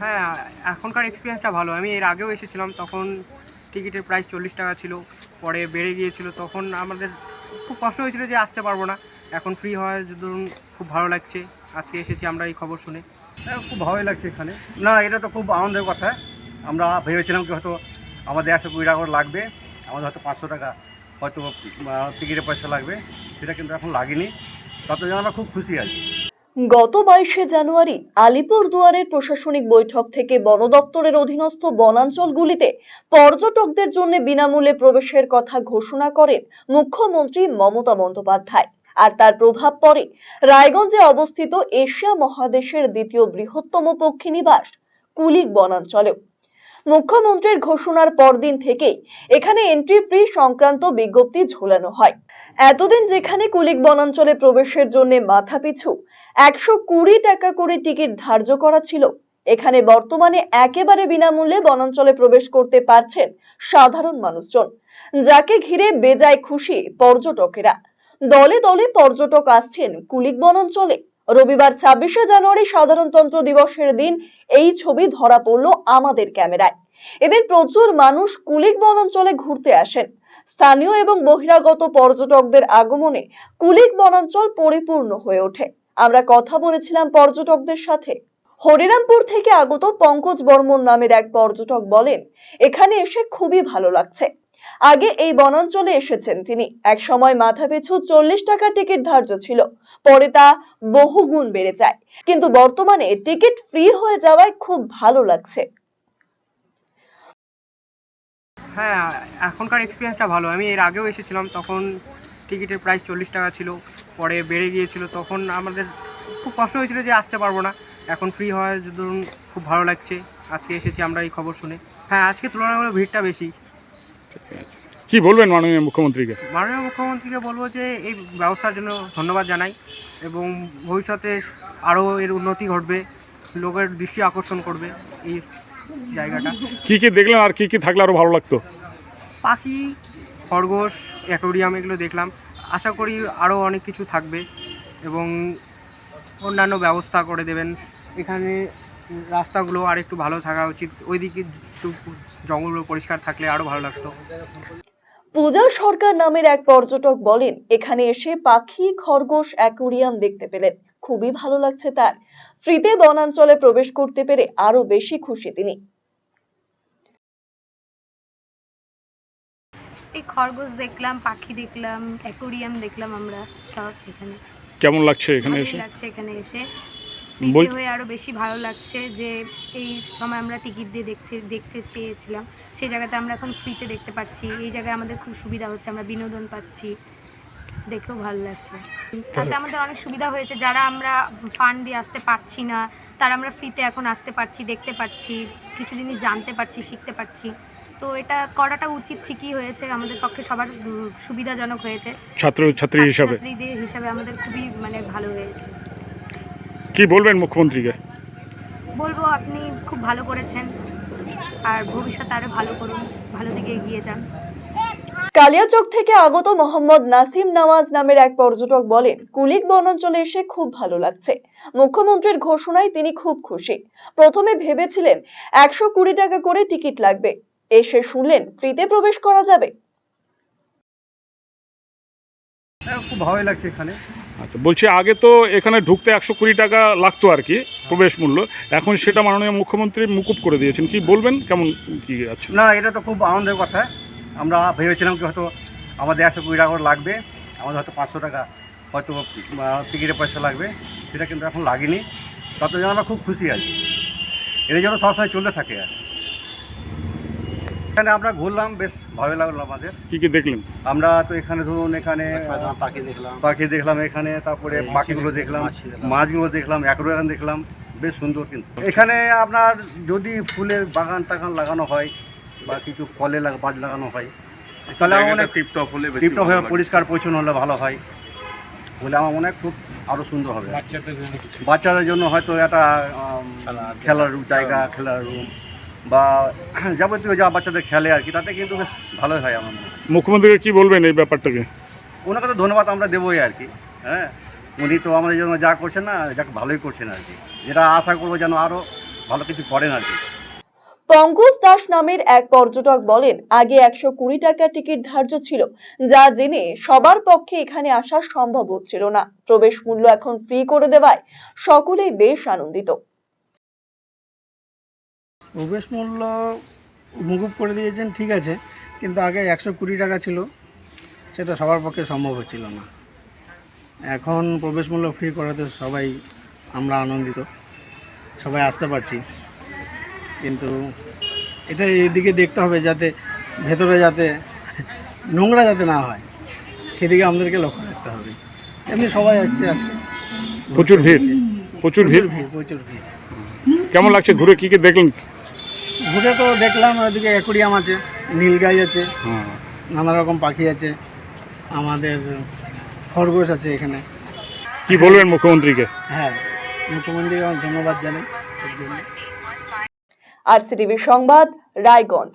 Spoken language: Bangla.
হ্যাঁ এখনকার এক্সপিরিয়েন্সটা ভালো। আমি এর আগেও এসেছিলাম, তখন টিকিটের প্রাইস চল্লিশ টাকা ছিল, পরে বেড়ে গিয়েছিল, তখন আমাদের খুব কষ্ট হয়েছিল যে আসতে পারব না। এখন ফ্রি হওয়ার ধরুন খুব ভালো লাগছে, আজকে এসেছি আমরা এই খবর শুনে। খুব ভালোই লাগছে এখানে। না, এটা তো খুব আনন্দের কথা। আমরা ভেবেছিলাম কি হয়তো আমাদের একশো কুড়ি টাকা লাগবে, আমাদের হয়তো পাঁচশো টাকা হয়তো টিকিটের পয়সা লাগবে, সেটা কিন্তু এখন লাগেনি। তাতে জন্য আমরা খুব খুশি আছি। গত বাইশে জানুয়ারি আলিপুরদুয়ারের প্রশাসনিক বৈঠক থেকে বন দপ্তরের অধীনস্থ বনাঞ্চলগুলিতে পর্যটকদের জন্য বিনামূল্যে প্রবেশের কথা ঘোষণা করেন মুখ্যমন্ত্রী মমতা বন্দ্যোপাধ্যায়। আর তার প্রভাব পড়ে রায়গঞ্জে অবস্থিত এশিয়া মহাদেশের দ্বিতীয় বৃহত্তম পক্ষী নিবাস কুলিক বনাঞ্চলেও। মুখ্যমন্ত্রীর ঘোষণার পরদিন থেকেই এখানে এন্ট্রি ফ্রি সংক্রান্ত বিজ্ঞপ্তি ঝোলানো হয়। এতদিন যেখানে কুলিক বনাঞ্চলে প্রবেশের জন্য মাথাপিছু একশো কুড়ি টাকা করে টিকিট ধার্য করা ছিল, এখানে বর্তমানে একেবারে বিনামূল্যে বনাঞ্চলে প্রবেশ করতে পারছেন সাধারণ মানুষজন, যাকে ঘিরে বেজায় খুশি পর্যটকেরা। দলে দলে পর্যটক আসছেন কুলিক বনাঞ্চলে। রবিবার ছাব্বিশে জানুয়ারি সাধারণতন্ত্র দিবসের দিন এই ছবি ধরা পড়ল আমাদের ক্যামেরায়। এদিন প্রচুর মানুষ কুলিক বনাঞ্চলে ঘুরতে আসেন। স্থানীয় এবং বহিরাগত পর্যটকদের আগমনে কুলিক বনাঞ্চল পরিপূর্ণ হয়ে ওঠে। আমরা কথা বলেছিলাম পর্যটকদের সাথে। হরিরামপুর থেকে আগত পঙ্কজ বর্মন নামের এক পর্যটক বলেন, এখানে এসে খুবই ভালো লাগছে। আগে এই বনাঞ্চলে এসেছেন তিনি। এক সময় মাথাপিছু চল্লিশ টাকা টিকিট ধার্য ছিল। পরে তা বহুগুণ বেড়ে যায়। কিন্তু বর্তমানে টিকিট ফ্রি হয়ে যাওয়ায় খুব ভালো লাগছে। হ্যাঁ এখনকার এক্সপিরিয়েন্সটা ভালো। আমি এর আগেও এসেছিলাম, তখন টিকিটের প্রাইস চল্লিশ টাকা ছিল। পরে বেড়ে গিয়েছিল। তখন আমাদের খুব কষ্ট হয়েছিল যে আসতে পারব না। এখন ফ্রি হওয়ার ধরুন খুব ভালো লাগছে। আজকে এসেছি আমরা এই খবর শুনে। হ্যাঁ আজকে তুলনামূলক ভিড়টা বেশি। কি বলবেন মাননীয় মুখ্যমন্ত্রীকে? মাননীয় মুখ্যমন্ত্রীকে বলব যে এই ব্যবস্থার জন্য ধন্যবাদ জানাই এবং ভবিষ্যতে আরও এর উন্নতি ঘটবে লোকের দৃষ্টি আকর্ষণ করবে এই জায়গাটা। কি কি দেখলেন আর কি কি থাকলে আরও ভালো লাগতো? পাখি খরগোশ অ্যাকোরিয়াম এগুলো দেখলাম। আশা করি আরও অনেক কিছু থাকবে এবং অন্যান্য ব্যবস্থা করে দেবেন। এখানে রাস্তাগুলো আর একটু ভালো থাকা উচিত। ওইদিকে একটু জঙ্গলগুলো পরিষ্কার থাকলে আরও ভালো লাগতো। পূজা সরকার নামের এক পর্যটক বলেন এখানে এসে পাখি খরগোশ অ্যাকোরিয়াম দেখতে পেলেন। খুবই ভালো লাগছে তার। ফ্রিতে বনাঞ্চলে প্রবেশ করতে পেরে আরও বেশি খুশি তিনি। এই খরগোশ দেখলাম পাখি দেখলাম অ্যাকোরিয়াম দেখলাম আমরা সব এখানে। কেমন লাগছে এখানে এসে? লাগছে এখানে এসে। ফ্রিতে হয়ে আরও বেশি ভালো লাগছে যে এই সময় আমরা টিকিট দিয়ে দেখতে দেখতে পেয়েছিলাম। সেই জায়গাতে আমরা এখন ফ্রিতে দেখতে পাচ্ছি। এই জায়গায় আমাদের খুব সুবিধা হচ্ছে আমরা বিনোদন পাচ্ছি। দেখেও ভালো লাগছে। তাতে আমাদের অনেক সুবিধা হয়েছে। যারা আমরা ফান্ড দিয়ে আসতে পারছি না তারা আমরা ফ্রিতে এখন আসতে পারছি দেখতে পাচ্ছি কিছু জিনিস জানতে পারছি শিখতে পারছি। তো এটা করাটা উচিত ঠিকই হয়েছে। আমাদের পক্ষে সবার সুবিধাজনক হয়েছে। ছাত্র ছাত্রী হিসাবে। ছাত্রীদের হিসাবে আমাদের খুবই মানে ভালো হয়েছে। কি বলবেন মুখ্যমন্ত্রীকে? বলব আপনি খুব ভালো করেছেন। আর ভবিষ্যতে আরও ভালো করুন ভালো দিকে এগিয়ে যান। কালিয়াচক থেকে আগত মোহাম্মদ নাসিম নওয়াজ নামের এক পর্যটক বলেন কুলিক বনাঞ্চলে এসে খুব ভালো লাগছে। মুখ্যমন্ত্রীর ঘোষণায় তিনি খুব খুশি। প্রথমে ভেবেছিলেন একশো কুড়ি টাকা করে টিকিট লাগবে। এসে শুনলেন ফ্রিতে প্রবেশ করা যাবে। হ্যাঁ, খুব ভালোই লাগছে এখানে। আচ্ছা বলছি আগে তো এখানে ঢুকতে একশো কুড়ি টাকা লাগতো আর কি, প্রবেশ মূল্য। এখন সেটা মাননীয় মুখ্যমন্ত্রী মুকুব করে দিয়েছেন। কি বলবেন? কেমন কি আছে না, এটা তো খুব আনন্দের কথা। আমরা ভেবেছিলাম কি হয়তো আমাদের একশো কুড়ি টাকা লাগবে, আমাদের হয়তো পাঁচশো টাকা হয়তো টিকিটের পয়সা লাগবে। সেটা কিন্তু এখন লাগেনি। তাতে আমরা খুব খুশি আছি। এটা যেন সবসময় চলতে থাকে আর এখানে আমরা ঘুরলাম বেশ ভালো লাগল আমাদের। কি কি দেখলেন? আমরা তো এখানে ধরুন এখানে পাখি দেখলাম। পাখি দেখলাম এখানে তারপরে পাখিগুলো দেখলাম মাছ দেখলাম। মাছগুলো দেখলাম অ্যাকোরিয়াম দেখলাম বেশ সুন্দর কিন্তু। এখানে আপনার যদি ফুলের বাগান টাগান লাগানো হয় বা কিছু ফলে গাছ লাগানো হয় তাহলে আমার মনে টিপটপ হলে টিপটপ হয়ে পরিষ্কার পরিচ্ছন্ন হলে ভালো হয়। বলে আমার মনে হয় খুব আরও সুন্দর হবে। বাচ্চাদের জন্য বাচ্চাদের জন্য হয়তো একটা খেলার খেলার জায়গা। খেলার রুম বা যাবতীয় যা বাচ্চাদের খেলে আর কি তাতে কিন্তু বেশ ভালোই হয় আমার মনে মুখ্যমন্ত্রীকে কি বলবেন এই ব্যাপারটাকে? ওনাকে তো ধন্যবাদ আমরা দেবোই আর কি হ্যাঁ? উনি তো আমাদের জন্য যা করছেন না যাকে ভালোই করছেন আর কি। যেটা আশা করব যেন আরও ভালো কিছু করেন আর কি। পঙ্কজ দাস নামের এক পর্যটক বলেন আগে একশো কুড়ি টাকা টিকিট ধার্য ছিল যা জেনে সবার পক্ষে এখানে আসা সম্ভব হচ্ছিল না। প্রবেশ মূল্য এখন ফ্রি করে দেওয়ায় সকলেই বেশ আনন্দিত। প্রবেশ মূল্য মুকুব করে দিয়েছেন ঠিক আছে কিন্তু আগে একশো কুড়ি টাকা ছিল সেটা সবার পক্ষে সম্ভব হচ্ছিল না। এখন প্রবেশ মূল্য ফ্রি করাতে সবাই আমরা আনন্দিত সবাই আসতে পারছি। কিন্তু এটা এদিকে দেখতে হবে যাতে ভেতরে যাতে নোংরা যাতে না হয় সেদিকে আমাদেরকে লক্ষ্য রাখতে হবে। এমনি সবাই আসছে আজকে। প্রচুর ভিড় প্রচুর ভিড়। প্রচুর ভিড় প্রচুর ভিড়। কেমন লাগছে ঘুরে? কি কি দেখলেন? ঘুরে তো দেখলাম ওইদিকে অ্যাকুরিয়াম আছে নীলগাই আছে। নানা রকম পাখি আছে আমাদের খরগোশ আছে এখানে। কি বলবেন মুখ্যমন্ত্রীকে? হ্যাঁ মুখ্যমন্ত্রীকে আমার ধন্যবাদ জানাই। আর সিটিভি আর সংবাদ রায়গঞ্জ।